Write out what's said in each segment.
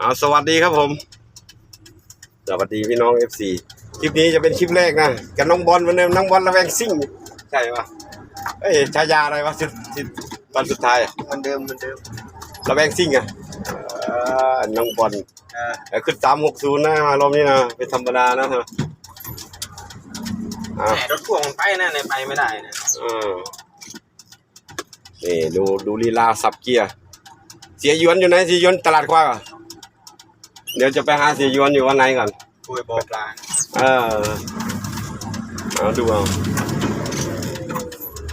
เอาสวัสดีครับผม สวัสดีพี่น้องเอฟซีคลิปนี้จะเป็นคลิปแรกนะกับน้องบอลเหมือนเดิมน้องบอลระแวงซิ่งใช่ปะเอ้ยฉายาอะไรวะสุดสุดตอนสุดท้ายอะเหมันเดิมเหมันเดิมระแวงซิ่งอะเอ่อน้องบอลเออแต่ขึ้นสามหกศูนย์นะมารอบนี้นะเป็นธรรมดานะเธออ่า แต่รถพ่วงมันไปนะในไปไม่ได้นะอืมนี่ดูดูลีลาสับเกียร์ เสียหยวนอยู่ไหนเสียหยวนตลาดควายป่ะ เดี๋ยวจะไปหาเสียหยวนอยู่วันไหนก่อนคุยบอปลาเออเอาดูเอา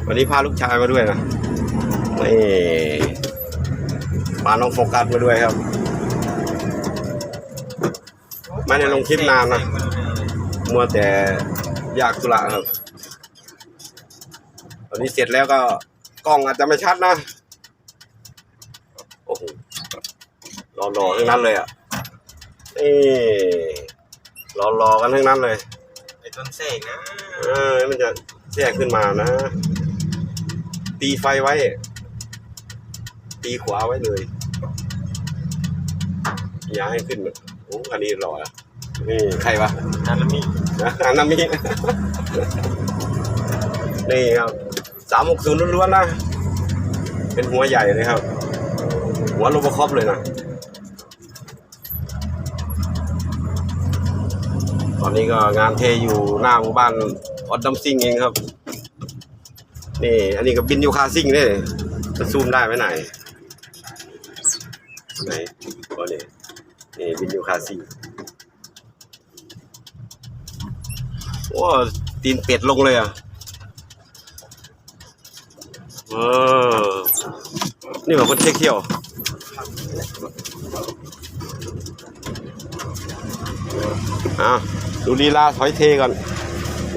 วันนี้พาลูกชายมาด้วยนะนี่พาน้องโฟกัสมาด้วยครับ ไม่ได้ลงคลิปนานนะมัวแต่อยากธุระครับตอนนี้เสร็จแล้วก็กล้องอาจจะไม่ชัดนะ โอ้โหรอๆทั้งนั้นเลยอะ นี่รอๆกันทั้งนั้นเลย ไอ้ต้นเสกนะเออมันจะแทรกขึ้นมานะ ตีไฟไว้ ตีขวาไว้เลย อย่าให้ขึ้นแบบโอ้อันนี้หล่ออะนี่ใครวะนันละมีนะอันนั้นมีนี่ครับสามหกศูนย์ล้วนๆนะ เป็นหัวใหญ่เลยครับ หัวโลบคอปเลยนะ อนนี้ก็งานเทอยู่หน้าหมู่บ้านออดดัมซิงเองครับ นี่ อันนี้ก็บินยูคาซิงเนี่ยจะซูมได้ไหมไหนไหนตัวนี้นี่บินยูคาซิงโอ้ตีนเป็ดลงเลยอะเออนี่แบบคนเช็คเที่ยวอะ ดูลีลาถอยเทก่อน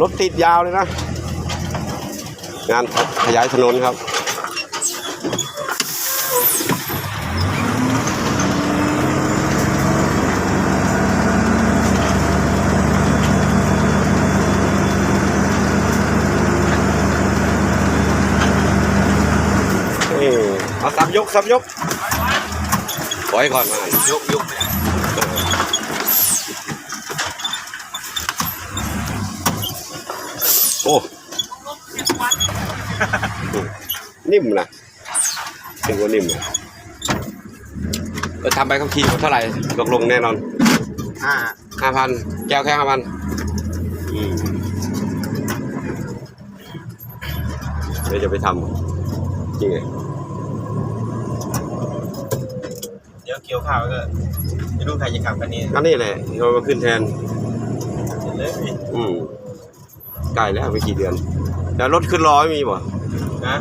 รถติดยาวเลยนะ งานขยายถนนครับเอาสับยกสับยกถอยก่อนมายกยกเนี่ย โอ้นิ่มนะถึงว่านิ่มนะเออทำไปขับขี่เท่าไหร่ตกลงแน่นอนห้าห้าพันแก้วแค่ห้าพันเดี๋ยวจะไปทำจริงไงเดี๋ยวเกี่ยวข้าวก็ไม่รู้ใครจะกลับกันนี่ก็นี่แหละเรามาขึ้นแทนเสร็จเลยอืม ใกล้แล้วไม่กี่เดือนแต่รถขึ้นร้อยมีป่ะนะ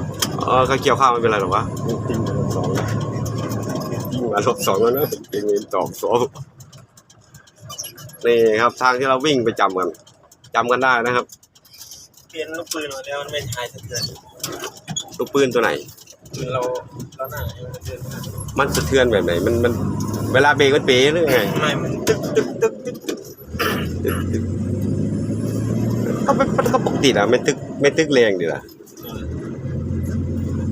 เออเขาเกี่ยวข้าวไม่เป็นไรหรอกวะติ้งมารถสองติ้งมารถสองแล้วนะเองตอบสองนี่ครับทางที่เราวิ่งไปจำกันจำกันได้นะครับ เปลี่ยนลูกปืนมาแล้วมันไม่หายสะเทือนลูกปืนตัวไหนปืนเราเราหน้ามันสะเทือนมันสะเทือนแบบไหนมันมันเวลาเบรกมันเป๋หรือไงไม่มันตึกตึกตึกตึกตึกตึ กตึกก็ไม่ก็ปกติอะไม่ตึกไม่ตึกแรงดีละ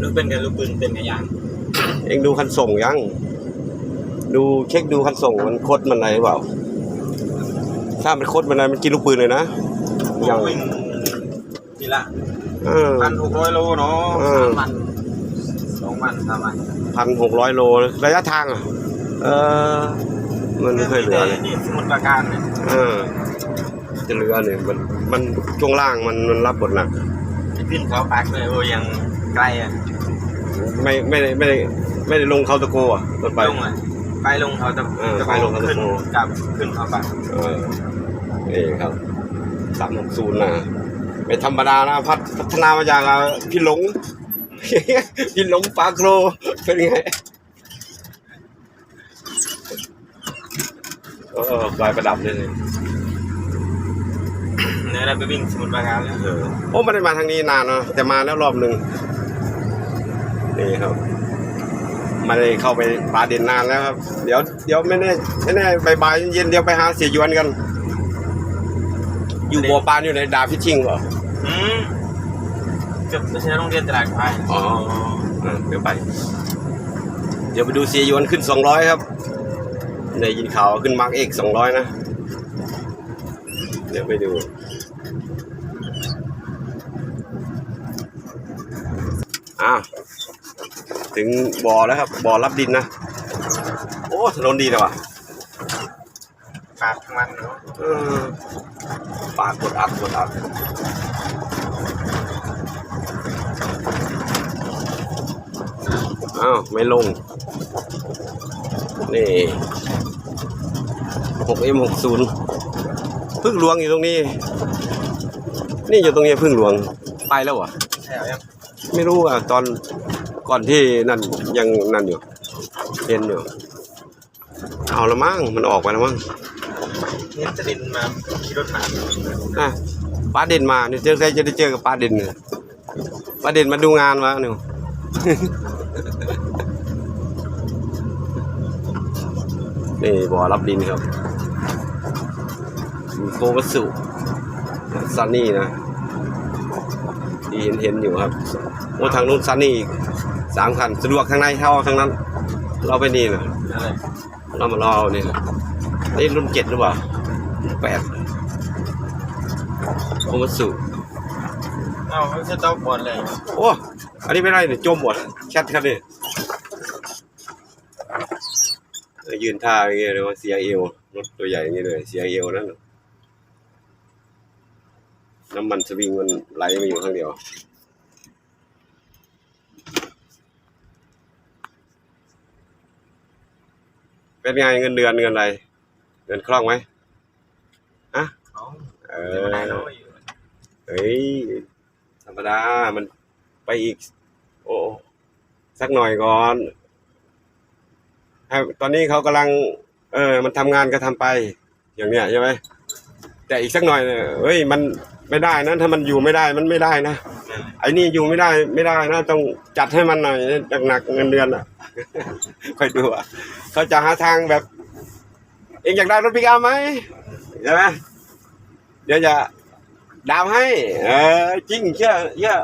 ลูกเป็นกับลูกปืนเป็นกับยางเองดูคันส่งยัง ดูเช็คดูคันส่งมันคดมันอะไรหรือเปล่า ถ้ามันคดมันอะไรมันกินลูกปืนเลยนะยัยังงวิ่งนี่ละเออพันหกร้อยโลเนาะเออสามวันสองวันสามวันพันหกร้อยโลระยะทางอะเออ มันไม่เคยเหลือเลยนี่สมุทรปราการเนี่ยเออจะเหลือเนี่ยมัน มันช่วงล่างมันมันรับบทหนักขึ้นเขาปักเลยโอ้ยังไกลอะไม่ไม่ได้ไม่ได้ไม่ได้ลงเขาตะโกอะรถไปลงอะไปลงเขาจะเออไปลงเขาจะขึ้นโทรกลับขึ้นเขาปักเออนี่ครับสามหกศูนย์นะไม่ธรรมดานะพัฒพัฒนามาจากอะพี่หลงพี่หลงปาโครเป็นไงเออไฟประดับเลย เนี่ยเราไปวิ่งสมุทรปราการแล้วเออโอ้ไม่ได้มาทางนี้นานเนาะแต่มาแล้วรอบหนึ่งนี่ครับไมาได้เข้าไปปลาเด่นนานแล้วครับ เดี๋ยวเดี๋ยวไม่แน่ไม่แน่บ่ายๆเย็นๆเดี๋ยวไปหาเสียยวนกัน อยู่บัวปานอยู่ในดาฟิชชิงเหรออืมเกือบไม่ใช่โรงเรียนตลาดควายอ๋ออะเดี๋ยวไป เดี๋ยวไปดูเสียยวนขึ้นสองร้อยครับได้ยินข่าวขึ้นมาร์กเอกสองร้อยนะ เดี๋ยวไปดู อะ ถึงบ่อแล้วครับบ่อรับดินนะ โอ้ถนนดีเลยว่ะปากทั้งวันเนาะเออปากกดอัดกดอัดอ้าวไม่ลง นี่หกเอ็มหกศูนย์พึ่งหลวงอยู่ตรงนี้ นี่อยู่ตรงนี้พึ่งหลวงไปแล้วเหรอะใช่เหรอยังไม่รู้อะตอน ก่อนที่นั่นยังนั่นอยู่เห็นอยู่ เอาละมั้งมันออกไปแล้วมั้งเน้นจะดินมาขี่รถมาอะป้าเด่นมาเนี่ยเจอใครจะได้เจอกับป้าเด่นเนี่ยป้าเด่นมาดูงานมาเนี่ยนี่บ่อรับดินครับมีโควัสุซันนี่นะที่เห็นเห็นอยู่ครับโอ้ทางนู้นซันนี่อีก สามคันสะดวกทางในเท่าทางนั้น เราไปนี่นะอะไรเรามารอเอานี่นะนี่รุ่นเจ็ดหรือเปล่าแปดโควัสุเอ้าไม่ใช่เต้าบอลเลยโอ้อันนี้ไม่ได้เนี่ยจมหมดแคทครับนี่เออยืนท่าอย่างเงี้ยเลยว่าเสียเอวรถตัวใหญ่อย่างเงี้ยเลยเสียเอวนั่นน่ะน้ำมันสวิงมันไหลมาอยู่ข้างเดียว เป็นไงเงินเดือนเงินอะไร เงินคล่องไหมเอ้าเอเดี๋ยวอได้น้อยอยู่เฮ้ยธรรมดา มันไปอีก โอ้สักหน่อยก่อนให้ตอนนี้เขากำลัง เออ มันทำงานก็ทำไป อย่างเนี้ยใช่ไหมแต่อีกสักหน่อยเนี่ยเฮ้ยมัน ไม่ได้นะถ้ามันอยู่ไม่ได้มันไม่ได้นะไอ้นี่อยู่ไม่ได้ไม่ได้นะต้องจัดให้มันหน่อยหนักๆเงินเดือนอะค่อยดูอะเขาจะหาทางแบบ เองอยากได้รถพิกอัพไหมใช่ไหมเดี๋ยวจะดาวให้ เออจริงเชื่อเชื่อ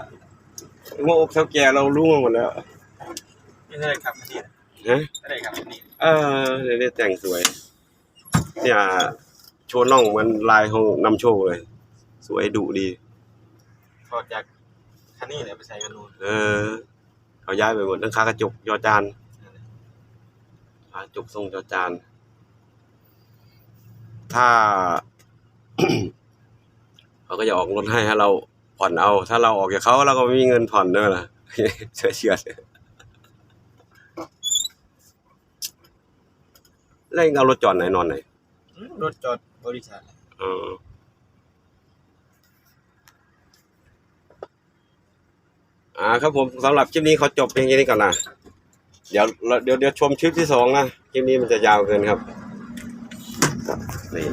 โง่อกเท่าแก่เรารู้มาหมดแล้วไม่ได้ขับคันนี้ฮะไม่ได้ขับคันนี้เออเดี๋ยวนี้แต่งสวย เนี่ยโชว์น่องเหมันลายของนำโชว์เลย สวยดุดี ถอดจากคันนี้เลยไปใส่กันนู่นเออ เขาย้ายไปหมดทั้งคากระจกยอจานคากระจกทรงยอจาน ถ้า เขาก็จะออกรถให้ให้เราผ่อนเอา ถ้าเราออกจากเขาเราก็ไม่มีเงินผ่อนเนอะล่ะเชื่อเชื่อแล้วเองเอารถจอดไหนนอนไหนอืมรถจอดบริษัทเออ อ่าครับผมสำหรับคลิปนี้เขาจบเพียงแค่นี้ก่อนนะเดี๋ยวเราเดี๋ยวเดี๋ยวชมคลิปที่สองนะคลิปนี้มันจะยาวเกินครับนี่